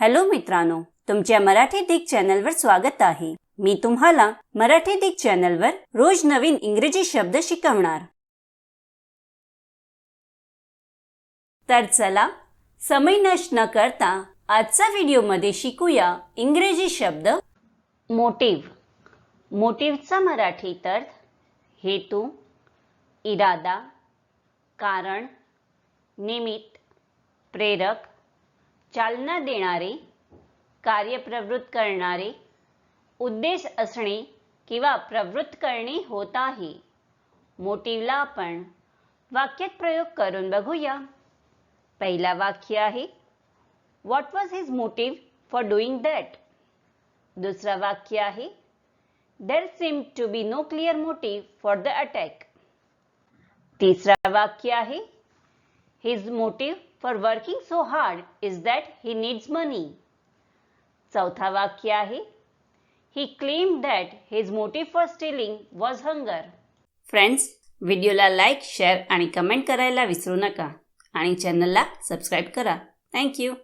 Hello मित्रांनो तुमच्या मराठी दिग चॅनलवर स्वागत आहे. मी तुम्हाला मराठी दिग चॅनलवर रोज नवीन इंग्रजी शब्द शिकवणार. तर चला समय नष्ट न करता आजचा व्हिडिओमध्ये शिकूया इंग्रजी शब्द. मोटिव्ह मोटिव्हचा मराठीत अर्थ हेतू इरादा कारण निमित्त प्रेरक चालना देणारे कार्यप्रवृत्त करणारे उद्देश असणे किंवा प्रवृत्त करणे होत आहे. मोटिवला आपण वाक्यात प्रयोग करून बघूया. पहिला वाक्य आहे what was his motive for doing that दुसरा वाक्य आहे there seem to be no clear motive for the attack तिसरा वाक्य आहे his motive for working so hard is that he needs money चौथा वाक्य आहे. He claim that his motive for stealing was hunger friends व्हिडिओला like share आणि comment करायला विसरू नका. आणि चॅनलला सबस्क्राईब करा. थँक्यू